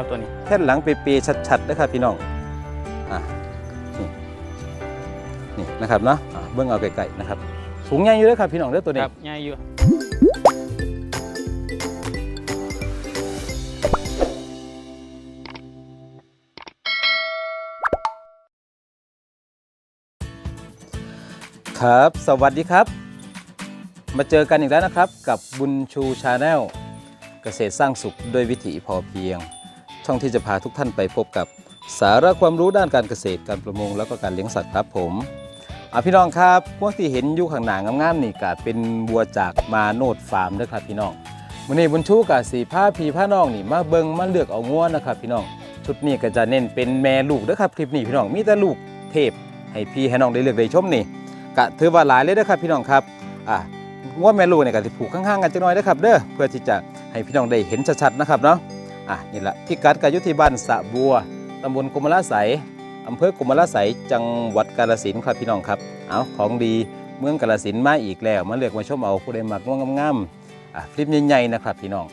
ครับตัวนี้แท่นหลังเปียๆชัดๆนะครับพี่น้องอะนี่นี่นะครับเนาะอะเบิ่งเอาไกลๆนะครับ สูงใหญ่อยู่เลยครับพี่น้องเด้อตัวนี้ครับง่ายอยู่ครับ สวัสดีครับ มาเจอกันอีกแล้วนะครับ กับบุญชูชาแนลเกษตรสร้างสุขด้วยวิถีพอเพียง ช่องที่จะพาทุกท่านไปพบกับสาระความรู้ด้านการเกษตรการประมงแล้วก็การเลี้ยงสัตว์ครับผมอะพี่น้องครับพวกที่เห็นอยู่ข้างหน้างามๆนี่ก็เป็นบัวจากมาโนดฟาร์มนะครับพี่น้องวันนี้บุญชูกับสีผ้าพีผ้าน้องนี่มาเบิงมาเลือกเอาง้วนะครับพี่น้องชุดนี้ก็จะเน้นเป็นแม่ลูกนะครับคลิปนี้พี่น้องมีแต่ลูกเทพให้พี่ให้น้องได้เลือกได้ชมนี่กะถือว่าหลายเลยนะครับพี่น้องครับอะงวแม่ลูกเนี่ยก็จะผูกข้างๆกันจังน้อยนะครับเด้อเพื่อที่จะให้พี่น้องได้เห็นชัดๆนะครับเนาะ อะนี่แหละพี่กัดกายุทธิบ้านสะบัวตำบลกุมลาไสยอำเภอกุมลาไสยจังหวัดกาฬสินธุ์ครับพี่น้องครับเอาของดีเมืองกาฬสินธุ์มาอีกแล้วมาเลือกมาชมเอาผู้ใดมักง่วงงามๆอะคลิปใหญ่ๆนะครับพี่น้อง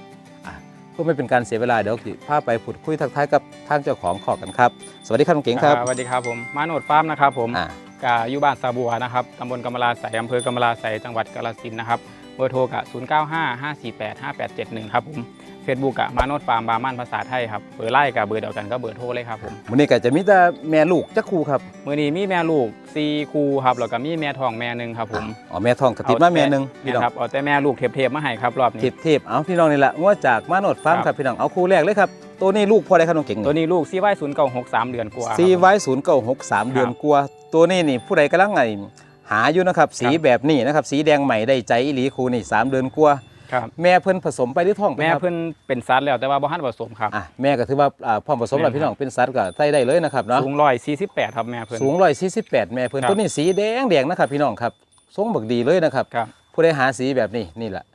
อะเพื่อไม่เป็นการเสียเวลาเดี๋ยวสิพาไปพูดคุยทักทายกับทางเจ้าของขอกันครับสวัสดีครับน้องเก๋งครับอ่าสวัสดีครับผมมาโนดฟาร์มนะครับผมอะกาอยู่บ้านสาบัวนะครับตำบลกำมะลาไสยอำเภอกำมะลาไสยจังหวัดกาฬสินธุ์นะครับเบอร์โทรกะ0 9 5 5 4 8 5 8 7 1 ครับผม เฟซบุ๊กอะมาโนดฟาร์มบาร์มันภาษาไทยครับเบอร์ไล่กับเบอร์เดียวกันก็เบอร์โทรเลยครับผมวันนี้ก็จะมีแต่แม่ลูกจักครูครับมือนี้มีแม่ลูกซีคูครับแล้วก็มีแม่ทองแม่หนึ่งครับผมอ๋อแม่ทองกระติบมาแม่หนึ่งพี่น้องนะครับเอาแต่แม่ลูกเทปๆมาให้ครับรอบเทนี้ปเทปเอาพี่น้องนี่แหละงวดจากมาโนดฟาร์มครับครับพี่น้องเอาคู่แรกเลยครับตัวนี้ลูกพ่อได้ครับน้องเก่งตัวนี้ลูกซีไว้ศูนย์เก้าหกสามเดือนกว่าซีไว้ศูนย์เก้าหกสามเดือนกว่าตัวนี้นี่ผู้ใดกำลังไงหาอยู่นะครับสีแบบนี้นะครับสีแดงใหม่ได้ใจอีหลีครูนี่สามเดือนกว่า ครับแม่เพิ่นผสมไปหรือท้องไปแม่ครับเพิ่นเป็นซัดแล้วแต่ว่าบ่ทันผสมครับอะแม่ก็ถือว่าอ่าพร้อมผสมแล้วแม่นพี่น้องเป็นสัตว์ก็ใส่ได้เลยนะครับเนาะสูงร้อยสี่สิบแปดครับแม่เพิ่น สูงร้อยสี่สิบแปดแม่เพิ่นครับ ตัวนี้สีแดงแดงนะครับพี่น้องครับทรงบักดีเลยนะครับ ครับ ผู้ใดหาสีแบบนี้นี่แหละ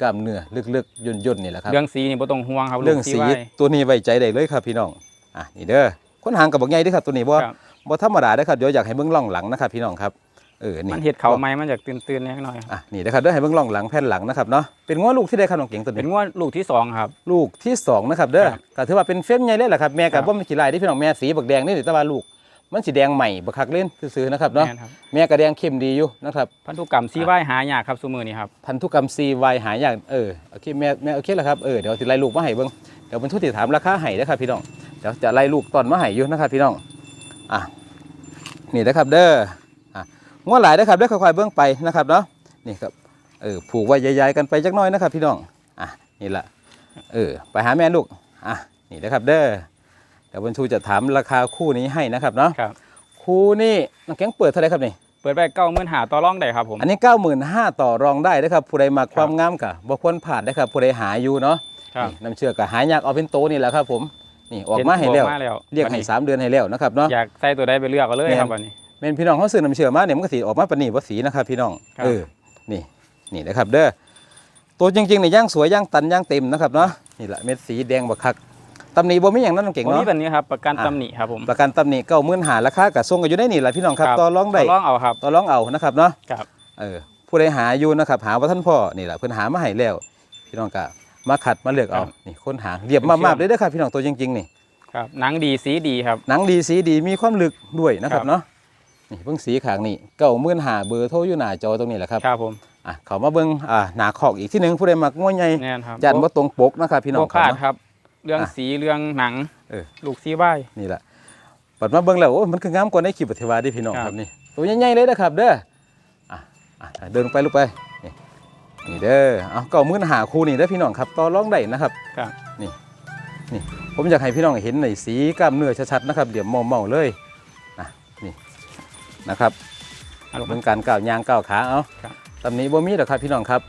กล้ามเนื้อลึกๆย่นๆนี่แหละครับ เรื่องสีนี่บ่ต้องห่วงครับเรื่องลูกสีไว้ ตัวนี้ไว้ใจได้เลยครับพี่น้องอะนี่เด้อคนหางกับบักใหญ่เด้อครับตัวนี้บ่ครับ บ่ธรรมดาเด้อครับเดี๋ยวอยากให้เบิ่งล่องหลังนะครับพี่น้องครับ เออนี่มันเห็ดเขาไหมมันจากตื่นๆนิดหน่อยครับอะนี่นะครับเดี๋ยวให้เบิ่งล่องหลังแผ่นหลังนะครับเนาะเป็นง้อลูกที่ได้ครับน้องเก่งตัวเป็นนี้งวดลูกที่สองครับ ลูกที่สองนะครับเด้อครับก็ถือว่าเป็นเฟรมใหญ่เลยแหละครับแม่ครักับบบ่มีขี้ลายเด้อพี่น้องแม่สีบักแดงนี่แต่ว่าลูกมันสีแดงใหม่บักคักเล่นซื่อๆนะครับเนาะแม่นครับแม่ก็แดงเข้มดีอยู่นะครับพันธุกรรมซีไว้หายากครับซุมือนี่ครับพันธุกรรม CY หายากเออโอเคแม่แม่โอเคแล้วครับเออเดี๋ยวสิไล่ลูกมาให้เบิ่งเดี๋ยวเป็นทุกที่ถามราคาให้นะครับพี่น้องเดี๋ยวจะไล่ลูกตอนมาให้อยู่นะครับพี่น้องอะนี่นะครับเด้ออะ งวดหลายนะครับเด้อค่อยๆเบิ่งไปนะครับเนาะนี่ครับเออผูกไว้ใหญ่ๆกันไปจักหน้อยนะครับพี่น้องอะนี่แหละเออไปหาแม่ลูกอะนี่นะครับเด้อเดี๋ยวบรรชูจะถามราคาคู่นี้ให้นะครับเนาะครับคู่นี้น้องแก๊งเปิดเท่าไหรครับนี่เปิดไปเก้าหมื่นหาต่อรองได้ครับผมอันนี้95,000ต่อรองได้นะครับผู้ใดมาความงามกะบ่ควรผ่านนะครับผู้ใดหาอยู่เนาะครับนี่น้ำเชื่อก็หายากเอาเป็นโตนี่แหละครับผมนี่ออกมาให้แล้วเห็นบอกมาแล้วเรียกให้สามเดือนให้แล้วนะครับเนาะอยากใส่ตัวใดไปเลือกก็เลยแม่นครับวันนี้ แม่นพี่น้องเขาซื้อน้ำเชื่อมาเนี่ยมันก็สีออกมาปานนีว่าสีนะครับพี่น้องครับ เออนี่นี่นะครับ เด้อตัวจริงๆเนี่ยย่างสวยย่างตันย่างเต็มนะครับเนาะนี่แหละเม็ดสีแดงบักคักตำหนิบ่มีอย่างนั้นน้องเก่งผมเนาะมีแบบนี้ครับประกันอะ ตำหนิครับผมประกันตำหนิเก้าหมื่นหาราคากับส่งกันอยู่ได้นี่แหละพี่น้องครับต่อรองได้ต่อรองเอาครับ ต่อรองเอานะครับเนาะครับ เออผู้ใดหาอยู่นะครับหาว่าท่านพ่อนี่แหละเพิ่นหามาให้แล้วพี่น้องก็มาขัดมาเลือกเอาครับ นี่คนหาเรียบมากๆเลยเด้อครับพี่น้องตัวจริงๆนี่ ครับหนังดีสีดีครับ หนังดีสีดีมีความลึกด้วยนะครัครับบเนาะ นี่เบิ่งสีขางนี่เก้าหมื่นหาเบอร์โทรอยู่หน้าจอตรงนี้แหละครับครับผมอะเขามาเบิ่งอ่าหนาขอกอีกที่หนึงผู้ใดมักง่วยใหญ่แน่นครับยันว่าตรงปกนะครับพี่น้องโบขาดเนะครับ เรื่องอะสีเรื่องหนังเออลูกซีไว้นี่แหละปัดมาเบิ่งแล้วโอ้ยมันคืองามกว่าในคลิปปฏิวาเด้พี่น้องครับครับนี่ตัวใหญ่ๆเลยนะครับเด้ออะอะเดินลงไปลูกไปนี่นี่เด้อเอาเก้าหมื่นหาคู่นี่เด้อพี่น้องครับต่อรองได้นะครับครับผมอยากให้พี่น้องเห็นในสีกล้ามเนื้อชัดๆนะครับเดี๋ยวมองเมาๆเลยนะนี่ นะครับเอาลูกเป็นการก้าวยางก้าวขาเอาครับตำหนิบ่มีหรอกครับพี่น้องครับ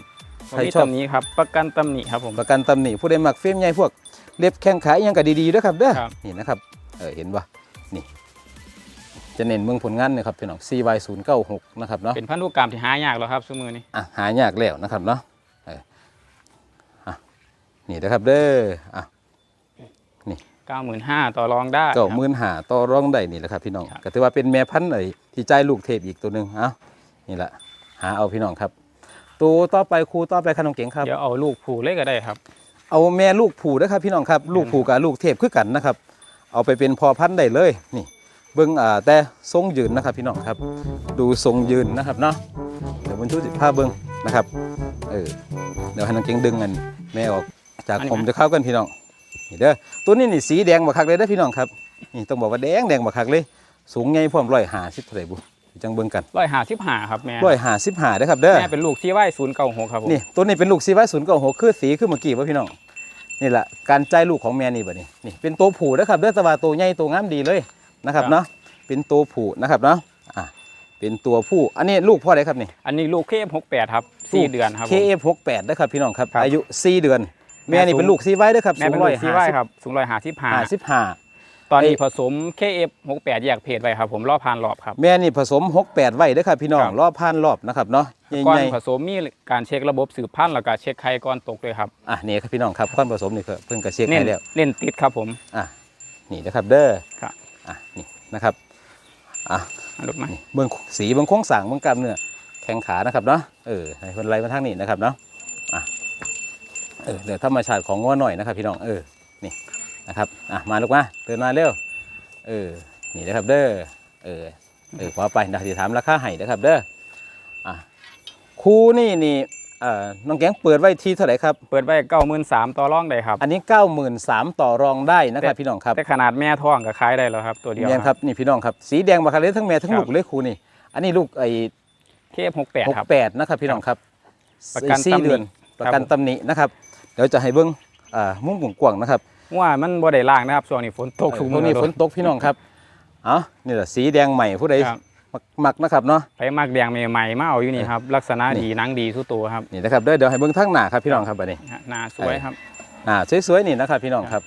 ผมใครมีชอบตำหนิครับประกันตำหนิครับผมประกันตำหนิผู้ใดมักเฟรมใหญ่พวกเล็บแข้งขาอหยังก็ดีๆด้วยครับเด้อครับนี่นะครับเออเห็นปะนี่ จะเน้นเมืองผลงานเนะครับพี่น้อง CY 0 9 6 นะครับเนาะเป็นพันธุกรรมที่หายากแล้วครับซุมือนี้อะหายากแล้วนะครับเนาะเอออะนี่นะครับเด้ออะ เก้าหมื่นห้าต่อรองได้เก้าครับหมื่นหาต่อรองได้นี่แหละครับพี่น้องครับก็ถือว่าเป็นแม่พันธุ์ไอ้ที่ใจายลูกเทพอีกตัวหนึ่งเอ้านี่แหละหาเอาพี่น้องครับตัวต่อไปครูต่อไปขนมเก๋งครับเดี๋ยวเอาลูกผูกเลยก็ได้ครับ เอาแม่ลูกผูนะครับพี่น้องครับ ลูกผูกับลูกเทพคือกันนะครับ เอาไปเป็นพอพันธุ์ได้เลยนี่เบิ้งอ่าแต่ทรงยืนนะครับพี่น้องครับ ดูทรงยืนนะครับเนาะเดี๋ยวบนชุดสิผ้าเบิ้งนะครับเออเดี๋ยวให้น้องเก่งดึงกันแม่ออกจากอันนี้ผมไหมจะเข้ากันพี่น้อง นี่เด้อตัวนี้นี่สีแดงบักคักเลยเด้อพี่น้องครับนี่ต้องบอกว่าแดงแดงบักคักเลย สูงใหญ่พร้อมร้อยหาสิบเท่าไหร่บุจังเบิ้งกันร้อยหาสิบหาครับแม่ร้อยหาสิบหาเด้อครับเด้อแม่เป็นลูกที่ไว้ศูนย์เก้าหกครับผมนี่ตัวนี้เป็นลูกซีไว้ศูนย์เก้าหกคือสีคือเมื่อกี้ป่ะพี่น้องนี่แหละการใจายลูกของแม่นี่แบบนี้นี่เป็นตัวผู้นะครับเด้อแตะวาตัวใหญ่ตัวงามดีเลยนะครับเนาะเป็นตัวผู้นะครับเนาะอะเป็นตัวผู้อันนี้ลูกพ่อไดครับนี่อันนี้ลูกเคฟหกแปดครับสี่เดือนครับผม KF68 นะครับพี่น้องครับครับอายุ4เดือน แม่นี่แม่สูงเป็นลูกซีไว้เด้อครับแม่เป็นลูกที่ไว้ครับสูงร้อยหาสิบหาห้าสิบห้า ตอนนี้ไอ้ผสม KF 68แยกเพศไว้ครับผมรอบพานรอบครับ แม่นี่ผสม68ไว้เด้อครับพี่น้องครับ รอบพันรอบนะครับเนาะใก่อนหญ่ผสมมีการเช็คระบบสืบพันธุ์แล้วก็เช็คไข่ก่อนตกเลยครับๆอะนี่ครับพี่น้องครับก้อนผสมนี่คือเพิ่นกระเชียกเน้นให้แล้วเน้นติดครับผม อะนี่นะครับเด้อครับ อะนี่นะครับอะอันลูกมานี่เบื้องสีเบื้องโค้งสั่งเบื้องกล้ามเนื้อแข้งขานะครับเนาะเออให้คนไล่มาทางนี้นะครับเนาะอะเออเดี๋ยวธรรมชาติของง้อหน่อยนะครับ พี่น้องเออนี่นะครับอะมาลูกมาเดินมาเร็วเออนี่นะครับเด้อเออเออพอไปเดี๋ยวจะถามราคาให้นะครับเด้ออะครูนี่นี่เอ่อน้องแก๊งเปิดไว้ที่เท่าไหร่ครับ เปิดไว้เก้าหมื่นสามต่อรองได้ครับ อันนี้93,000ต่อรองได้นะครับพี่น้องครับแต่ขนาดแม่ท้องก็ขายได้แล้วครับ ตัวเดียวแม่นครับนี่พี่น้องครับสีแดงบาคาเลทั้งแม่ทั้งครับลูกเลยครูนี่ อันนี้ลูกไอ้เคฟหกแปดหกครับแปดนะครับพี่น้องครับประกันสี่ตำหนิเดือนประกันครับผมตำหนินะครับ เดี๋ยวจะให้เบิ้งอ่ามุ้งกว้างๆนะครับว่ามันบ่ได้ล่างนะครับช่วงนี้ฝนตกทุกตรมื้งอนี้เลยฝนตกพี่น้องครับเอ๋อนี่แหละสีแดงใหม่ผู้ใดครับมักมักนะครับเนาะไปมักแดงใหม่ๆมาเอาอยู่นี่ครับลักษณะนี่ดีหนังดีสู้ตัวครับนี่นะครับเดี๋ยวเดี๋ยวให้เบิ้งทั้งหน้าครับพี่น้องครับบัดนี้หน้าสวยครับหน้าสวยๆนี่นะครับพี่น้องครับ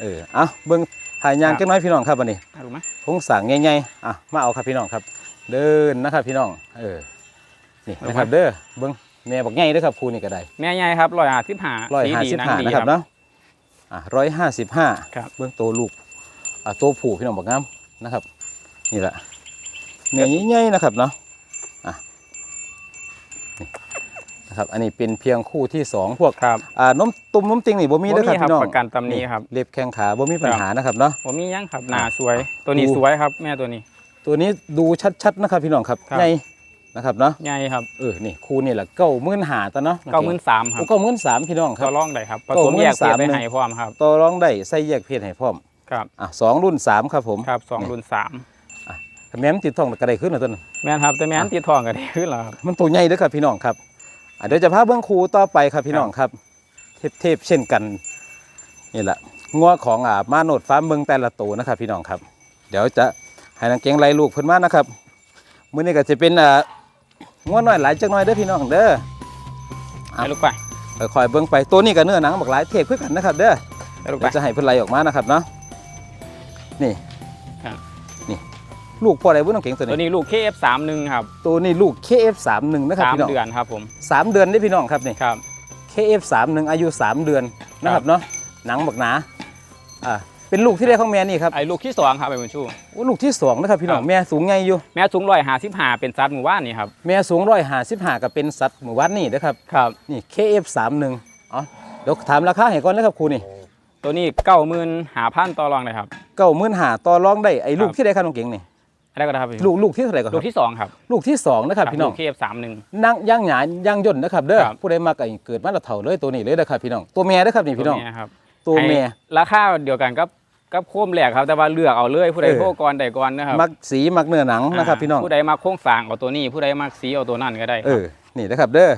เออเอาเบิ้งถ่ายยางครับจังน้อยพี่น้องครับบัดนี้เอาลูกมาพงสั่งใหญ่ๆอะมาเอาครับพี่น้องครับ เดินนะครับพี่น้องเออนี่นะครับเด้อเบิ้ง แม่บอกใหญ่เด้อครับครูนี่ก็ได้แม่ใหญ่ครับร้อยห้าสิบห้าร้อยสีห้าดีสิบหนังห้าดีนะคครัรับบเนาะอะร้อยห้าสิบห้าครับเบื้องตัวลูกอะตัวผู้พี่น้องบอกงามนะครับ นี่แหละเนื้อใหญ่ๆนะครับเนาะอะนี่นะครับอันนี้เป็นเพียงคู่ที่สองพวกครับอ่านมตุ่มนมติงนี่บ่มีบ่เด้อครับมีครับพี่น้องประกันตำหนี้ครับเล็บแข้งขาบ่มีปัญหานะครับเนาะผมมีหยังครับหน้าสวยตัวนี้ดูสวยครับ แม่ตัวนี้ ตัวนี้ดูชัดๆนะครับพี่น้องครับครับใหญ่ นะครับเนาะใหญ่ครับเออนี่คู่นี่แหละเก้าหมื่นหาตะเนาะเก้าหมื่นสามครับโอ้เก้าหมื่นสามพี่น้องคต่รัอบรองได้ครับผเก้าสมหมื่นแยกเพศสามไปหนึ่งให้พร้อมครับต่อรองได้ใส่แยกเพศให้พร้อมครับอะสองรุ่นสามครับผมครับสองรุ่นสามแม้มนติดท้องกระไดขึ้นนะต้นแม่นครับแต่แม่นติดทองก็ได้ขึ้นแล้วครับมันตัวใหญ่เด้อครับพี่น้องครับอะเดี๋ยวจะพาเบื้องครูต่อไปครับพี่น้องครับ เทพเทพเช่นกันนี่แหละงัวของอ่ามาโนดฟ้าร์มเมืองแต่ละตัวนะครับพี่น้องครับ เดี๋ยวจะให้นางเก่งไล่ลูกเพิ่นมานะครับมื้อนี้ก็จะเป็นอ่า งัวน้อยหลายจักหน่อยเด้อพี่น้องเด้อครับให้ลูกไปค่อยๆเบิ่งไปตัวนี้ก็เนื้อหนังบักหลายเทพคือกันนะครับเด้อให้ลูกไปเดี๋ยวจะให้เพิ่นไล่ออกมานะครับเนาะนี่ครับ นี่ลูกพ่อใดบุ้น้องเก่งตัวตัวนี้นี้ลูก KF31 ครับตัวนี้ลูก KF31 นะครับสามพี่น้องเดือนครับผมสามเดือนได้อพี่น้องครับนี่ ครับ KF31 อายุ 3 เดือนนะครับเนาะหนังบักหนาอ่า เป็นลูกที่ได้ของแม่นี่ครับไอ้ลูกที่สองครับไอ้บุญชู โอ้ลูกที่สองนะครับพี่น้องครับ แม่สูงใหญ่อยู่ แม่สูงร้อยห้าสิบห้าเป็นซัดหมู่บ้านนี่ครับแม่สูงร้อยหาสิบห้ากับเป็นสัตว์หมู่วัดนี่นะครับครับ นี่ KF31 อ๋อเดี๋ยวถามราคาให้ก่อนนะครับครูนี่ตัวนี้เก้าหมื่นหาพันต่อรองเลยครับ เก้าหมื่นหาต่อรองได้ไอ้ลูกครับ ที่ได้ครับน้องเก่งนี่อะไรก็ได้ครับลูกลูกที่เท่าไหร่ก่อนคลูรับกที่สองครับลูกที่สองนะครับพี่น้อง เคฟสามหนึ่ง นั่งย่างหยาย่างย่นนะครับเด้อครับ ผู้ใดมาไก่เกิดมาและเถ่าเลยตัวนี้เลยนะครับพี่น้องตัวแม่นะครับนี่พี่น้องครับ ตัวแม่ให้ราคาเดียวกันกับกับโคมแหลกครับ แต่ว่าเลือกเอาเลยผู้ใดเออโทรก่อนใดก่อนนะครับมักสีมักเนื้อหนังนะครับพี่น้องผู้ใดมาโค้งสร้างเอาตัวนี้ ผู้ใดมาสีเอาตัวนั่นก็ได้เออนี่นะครับเด้อ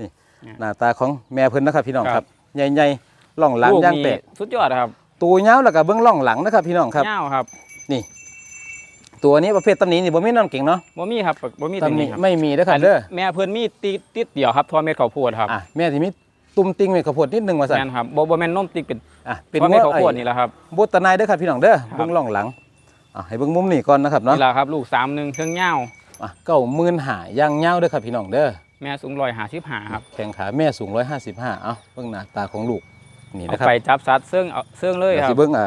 นี่เนี่ยหน้าตาของแม่เพิ่นนะครับพี่น้องคครัรับบใหญ่ๆล่องหลังลูกย่างนี่แตกสุดยอดครับ ตัวยาวแล้วก็เบื้องล่องหลังนะครับพี่น้องครับเงาวครับ นี่ ตัวนี้ประเภทตำหนินี่บ่มีน้ำเก่งเนาะบ่มีครับบ่มีตำตัวหนินี้ครับไม่มีนะครับเด้อแม่เพิ่นมีติดติดเดียวครับทอเม็ดข้าวโพดครับอะแม่ที่มี ตุ่มติงเม็ดข้าวโพดนิดนึงว่าสั่นแม่นครับบ่บ่แม่นนมติดเป็นอะเป็นทองเม็ดวข้าวโพดไอ้นี่แหละครับบดตะไนเด้อครับพี่น้องเด้อครับเบื้องล่องหลังอะให้เบื้องมุมนี่ก่อนนะครับเนาะนี่แหละครับ ลูกสามหนึ่งเครื่องเงาวอะเก้าหมื่นหาย่างเงาวเด้อครับพี่น้องเด้อแม่สูงร้อยห้าสิบห้าครับแข้งขาแม่สูง155เอ้าเบื้องหน้าตาของลูกนี่เอานะครับไปจับสัตว์เสื่องเอาเสื่องเลยเดี๋ยวครัสิบเบิ่งอ่า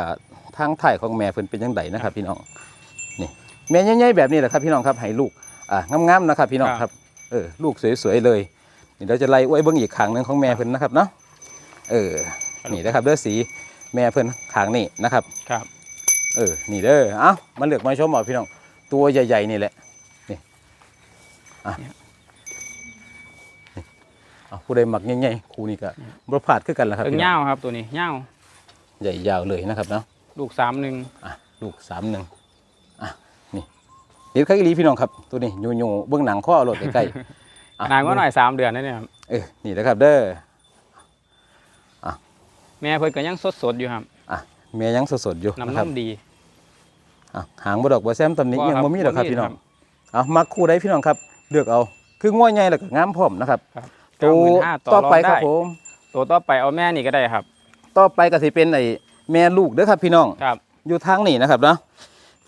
ทางถ่ายของแม่เพิ่นเป็นจังไดนะครับ พี่น้องนี่แม่ใหญ่ๆแบบนี้แหละครับพี่น้องครับให้ลูกอ่างามๆนะครับ พี่น้องครับเออลูกสวยๆเลย นี่เราจะไล่ไว้เบิ่งอีกครั้งหนึงของแม่เพิ่นนะครับเนาะเออนี่นะครับเด้อสีแม่เพิ่นขางนี่นะครับครับ เออนี่เด้อเอ้ามาเลือกมาชมเอาพี่น้องตัวใหญ่ๆนี่แหละนี่อะนี่เอาผู้ใดหมักใหญ่ๆครูนี่ก็บ่พลาดคือกันล่ะครับเอิงพี่น้เง่าองครับตัวนี้เง่าใหญ่ยาวเลยนะครับเนาะลูกสามหนึ่งอะลูกสามหนึ่งอะนี่เดี๋ยวข้างอีหลีพี่น้องครับ ตัวนี้ยูยูๆเบื้องหนังข้อเอาโหลดใกล้ ๆอะนางก็หน่อยสามเดือนนั่นเนี่ยครับเออนี่นะครับเด้อแม่เพิ่นก็ยังสดสดๆอยู่ครับอะเมียยังสดๆอยู่น้ำนะนครับมดีอะหางบ่ดอกบ่แซมตำหนิบ่ยังครับบ่มีดอกครับบ่มีพี่น้องครับเอามักคู่ใดพี่น้องครับเลือกเอาคือง่วยใหญ่แล้วก็งามพร้อมนะครับครับตัว95,000ต่ต่ออรองไปได้ครับผมตัวต่อไปเอาแม่นี่ก็ได้ครับ ต่อไปก็สิเป็นไอ้แม่ลูกเด้อครับพี่น้องครับอยู่ทางนี่นะครับเนาะ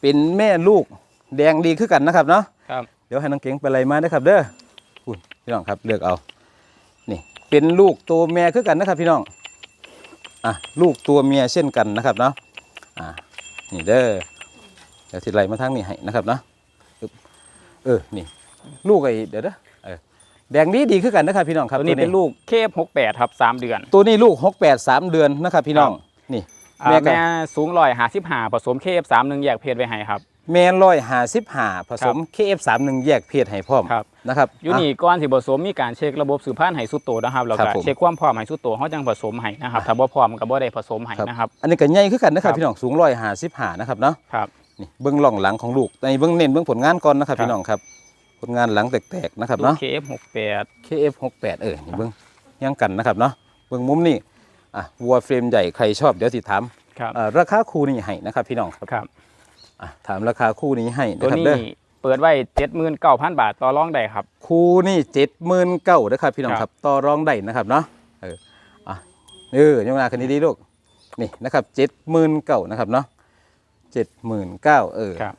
เป็นแม่ลูกแดงดีคือกันนะครับเนาะครับเดี๋ยวให้น้องเก๋งไปไล่มาเด้อครับเด้อ คุณพี่น้องครับเลือกเอา นี่เป็นลูกตัวแม่คือกันนะครับ พี่น้องอะลูกตัวเมียเช่นกันนะครับเนาะอะนี่เด้อเดี๋ยวสิไล่มาทางนี้ให้นะครับเนาะอึ๊บเออนี่ ลูกไอ้เดี๋ยวเด้อเออแดงดีดีคือกันนะครับพี่น้องครับตัวนี้เป็นลูกเคฟหกแปดครับสามเดือน ตัวนี้ลูกหกแปดสามเดือนนะครับพี่น้องนี่อ่าแม่ก็แม่สูงร้อยหาสิบหาผสมเคฟสามหนึ่งแยกเพศไว้ให้ครับ แม่ร้อยหาสิบหาผสม KF31 แยกเพศให้พร้อมครับ นะครับอยู่นี่ก่อนสิผสมมีการเช็คระบบสืบพันธุ์ให้สุดโตวนะครับแล้วครัก็บผมเช็คความพร้อมให้สุดโตวเขาจังผสมให้นะครับถ้าบ่พร้อมก็บ่ได้ผสมให้ครับนะครับอันนี้ก็ใหญ่คือกันนะครับครับพี่น้องสูงร้อยหาสิบหานะครับเนาะครับนี่เบื้องหล่องหลังของลูกในเบื้องเน้นเบื้องผลงานก่อนนะครับครับพี่น้องครับผลงานหลังแตกๆนะครับลูกเนาะเคฟหกแปด KF68 เออนี่เบื้องยังกันนะครับเนาะเบื้องมุมนี่อะวัวเฟรมใหญ่ใครชอบเดี๋ยวสิถามครับเอ่อราคาคู่นี้ให้นะครับพี่น้องครับครับอะถามราคาคู่นี้ให้ตัวนะครับนี้เด้อ เปิดไว้เจ็ดหมื่นเก้าพันบาทต่อรองได้ครับ คู่นี่เจ็ดหมื่นเก้านะครับพี่น้องครับครับต่อรองได้นะครับเนาะเอออะเออยกหน้าคันนี้ดีลูกนี่นะครับเจ็ดหมื่นเก้านะครับเนาะเจ็ดหมื่นเก้าเออครับ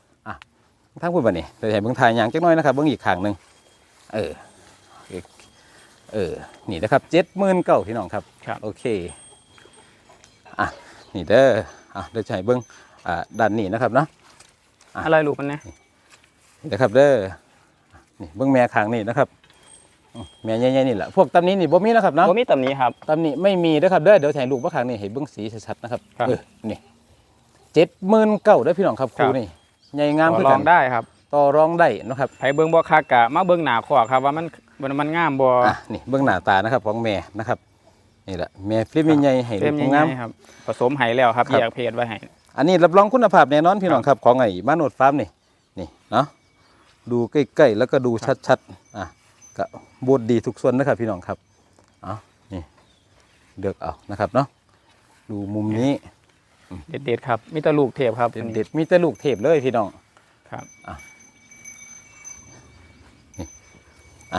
ทั้งพูดแบบนี้เดี๋ยวให้เบิ้งทายอย่างจักหน้อยนะครับเบิ้งอีกข้างหนึ่งเออเออเออนี่นะครับเจ็ดหมื่นเก้าพี่น้องครับครับโอเคอะนี่เด้ออะเดี๋ยวจะให้เบิ้งอ่าด้านนี้นะครับเนาะอะอะไรลูกมันนะ นี่นะครับเด้อนี่เบิ้งแม่ข้างนี่นะครับอืมแม่ใหญ่ๆนี่แหละพวกตำนี้นี่บ่มีนะครับเนาะบ่มีตำหนี้ครับตำนี้ไม่มีนะครับเด้อเดี๋ยวถ่ายรูปว่าข้างนี่ให้เบิ้งสีชัดๆนะครับครับเออนี่เจ็ดหมื่นเก้าเด้อพี่น้องครับคครัรูบนี่ใหญ่งามต่อคือรกัอนงได้ครับต่อรองได้นะครับไผเบิ่งบ่คักกะมาเบิ่งหน้าขอกครับว่ามันมันมันงามบ่อะนี่เบื้องหน้าตานะครับของแม่นะครับนี่แหละแม่ฟลิปใหญ่ๆให้เต็ดูมงามใหญ่ๆครับผสมให้แล้วครับครับแยกเพศไว้ให้อันนี้รับรองคุณภาพแน่นอนพี่น้องครับของไอ้บ้านโนดฟาร์มนี่นี่เนาะ ดูใกล้ๆแล้วก็ดูชัดๆอะก็บดดีทุกส่วนนะครับพี่น้องครับเอานี่เลือกเอานะครับเนาะดูมุมนี้เด็ดๆครับมีแต่ลูกเทพครับเด็ดๆมีแต่ลูกเทพเลยพี่น้องครับอะ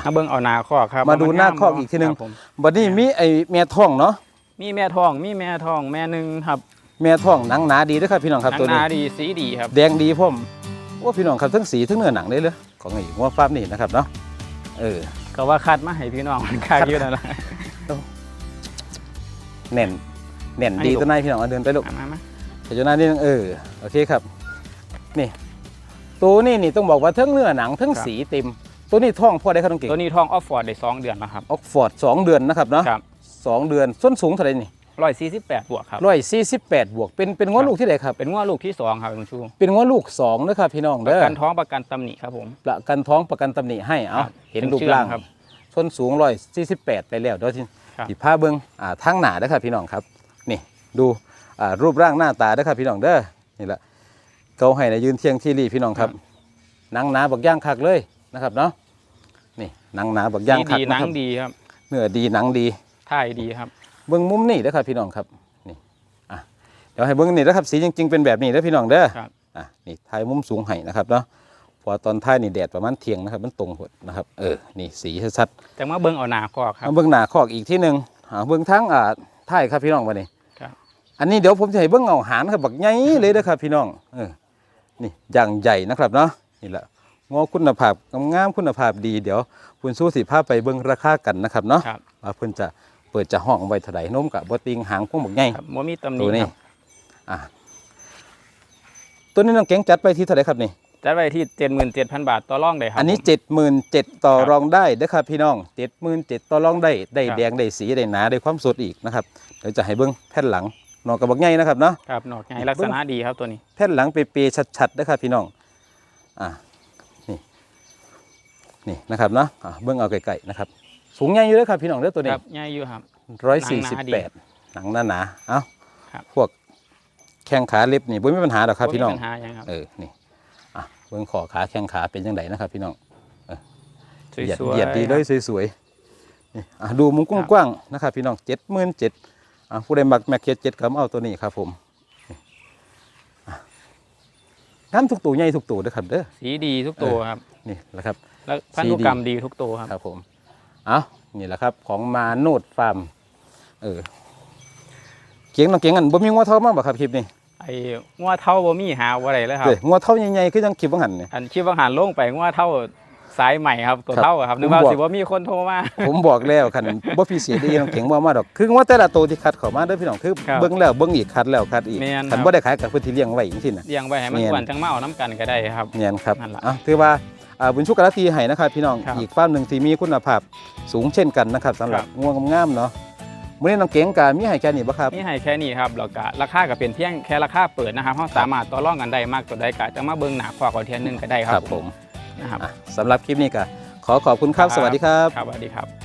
มาเบิ่งเอาหน้าคอกครับ มาดูว่หน้างคอกอีกทีหนึ่งครับผมบัดนี้มีไอ้แม่ท้องเนาะมีแม่ทองมีแม่ทองแม่หนึงครับ แม่ท้องหนังหนาดีเด้วยครับพี่น้องครับหนัตัวงนี้นาดีสีดีครับ แดงดีพ่อม ว่าพี่น้องครับทั้งสีทั้งเนื้อหนังได้เลยของไอ้หัวฟาร์มนี่นะครับเนาะเออก็ว่าคัดมาให้พี่น้องมันคักอยู่นั่นแหละแน่นแน่นอันนี้ดีลูกตัวนายพี่น้องเอาเดินไปลูกมามามาขยนานี่นึงเออโอเคครับ นี่ ตัวนี้นี่ต้องบอกว่าทั้งเนื้อหนังทั้งสีเต็ม ตัวนี้ท้องพ่อได้ครับน้องเก่งตัวนี้ทองออฟฟอร์ดได้สองเดือนแล้วครับออกฟอร์ดสองเดือนนะครับเนาะครับสองเดือนส้นสูงเท่าไหร่นี่ ร้อยสี่สิบแปดบวกครับ ร้อยสี่สิบแปดบวกเป็นเป็นง้อลูกที่ไหนครับ เป็นงวลูกที่สองครับคุณชู เป็นง้อลูกสองนะครับพี่น้องปเด้ระอกันท้องประกันตำหนิครับผม ประกันท้องประกันตำหนิให้เอาครับเห็นเป็นรูปเชื่อมร่างครับส้นสูงร้อยสี่สิบแปดไปแล้วเดี๋ยวที่ครับที่ผ้าเบิ้งอ่าทางหนาเด้อครับพี่น้องครับนี่ดูอ่ารูปร่างหน้าตาเด้อครับพี่น้องเด้อนี่แหละเขาให้ในะยืนเที่ยงที่รีพี่น้องครับหนังหนาบักย่างคักเลยนะครับเนาะนี่หนังหนาบักย่างสีคักดีหนันะงครับดีครับเนื้อดีหนังดี ท่ายดีครับ เบิ้งมุมนี่เด้อครับพี่น้องครับนี่อะเดี๋ยวให้เบิ้งนี่นะครับสีจริง ๆ เป็นแบบนี้เด้อพี่น้องเด้อครับ อะนี่ถ่ายมุมสูงให้นะครับเนาะพอตอนท้ายนี่แดดประมาณเที่ยงนะครับ มันตรงหมดนะครับเออนี่สีชัดๆ แต่มาเบิ่งเอาหนาคอกครับ เอาเบื้องหน้าคอกอีกที่หนึ่งเอาเบื้องทั้งอ่าท้ายครับพี่น้องมานี่ครับ อันนี้เดี๋ยวผมจะให้เบื้องเอาหารครับบักใหญ่เลยนะครับพี่น้องเออนี่อย่างใหญ่นะครับเนาะนี่แหละงอคุณภาพงามๆคุณภาพดีเดี๋ยวคุณสู้สิภาพไปเบื้องราคากันนะครับเนาะครับ ว่าเพิ่นจะ เปิดจะห้องไว้เท่าไหร่นมกับบ่ติงหางพวกบักใหญ่ครับบ่มีตำหนิตัวนี้ครับอะตัวนี้น้องเก๋งจัดไปที่เท่าไหร่ครับนี่ จัดไว้ที่77,000บาทต่อรองได้ครับอันนี้ผมเจ็ดหมื่นเจ็ดต่อครับ รองได้เด้อครับพี่น้องเจ็ดหมื่นเจ็ดต่อรองได้ได้ครับแดงได้สีได้หนาได้ความสดอีกนะครับเดี๋ยวจะให้เบิ้งแผ่นหลังนอกกระบอกใหญ่นะครับเนาะ ครับนอกใหญ่ลักษณะดีครับตัวนี้ แผ่นหลังเปย์ๆชัดๆนะครับพี่น้อง อ่า นี่ นี่นะครับเนาะอ่าเบิ้งเอาไกลๆนะครับ สูงใหญ่อยู่เด้อครับพี่น้องเด้อตัวคนี้รับใหญ่อยู่ครับร้อยหนัสี่งหสิบนาดีแปดหนังหนาๆเอ้าครับพวกแข้งขาเล็บนี่บ่มีปัญหาหรอกครับพี่น้องมีปัญหาหยังครับเออนี่อะเบิ่งขอขาแข้งขาเป็นยังไงนะครับ พี่น้องสเหยียดวยๆเหยียดดีเลยสวยๆนี่อะดูมุมกว้างๆนะครับ พี่น้องเจ็ดหมื่นเจ็ดอะผู้ใดมักแม็กเคสเจ็ดก็มาเอาตัวนี้ครับผมนี่อะงามทุกตัวใหญ่ทุกตัวเด้อครับเด้อสีดีทุกตัวครับนี่แหละครับแล้วพันธุกรรมดีทุกตัวครับครับผม เอานี่แหละครับของมาโนดฟาร์มเออเกียงน้องเกียงอันบ่มีงัวเท่ามาบ่ครับคลิปนี้ไอ้งัวเท่าบ่มีหาบ่ได้เลยครับเด้องัวเท่าใหญ่ๆคือยังคลิปบ่หันนี่อันคิดว่าหันลงไปงัวเท่าสายใหม่ครับตัวครับเท่าอะครับนึกผมว่าบอกสิว่ามีคนโทรมาผมบอกแล้วคันบ่พิเศษได้ยังเก่งบ่มาดอกคือว่าแต่ละตัวที่คัดเข้ามาเด้อพี่น้องคือครับเบิ่งแล้วเบิ่งอีกคัดแล้วคัดอีกแม่นคันครับบ่ได้ขายกับเพิ่นที่เลี้ยงไว้จังซี่น่ะเลี้ยงไว้ให้มันแม่นอ้วนจังมาเอาน้ำกันก็ได้ครับแม่นครับนั่นล่ะอะถือว่าอ่า บุญชุกกระตีให้นะครับพี่น้องครับอีกฟาร์มหนึงที่มีคุณภาพสูงเช่นกันนะครับสำหรับครับงวงงามๆเนาะมื้อนี้น้องเก่งก็มีให้แค่นี้บ่ครับนี่ให้แค่นี้ครับแล้วก็ราคาก็เป็นเพียงแค่ราคาเปิดนะครับเราสามารถต่อรองกันได้มากตัวใดก็จะมาเบิ่งหน้าขวากเอาเทียนหนึงก็ได้ครับผมนะครับอะสำหรับคลิปนี้ก็ขอขอบคุณครับครับสวัสดีครับ ครับสวัสดีครับ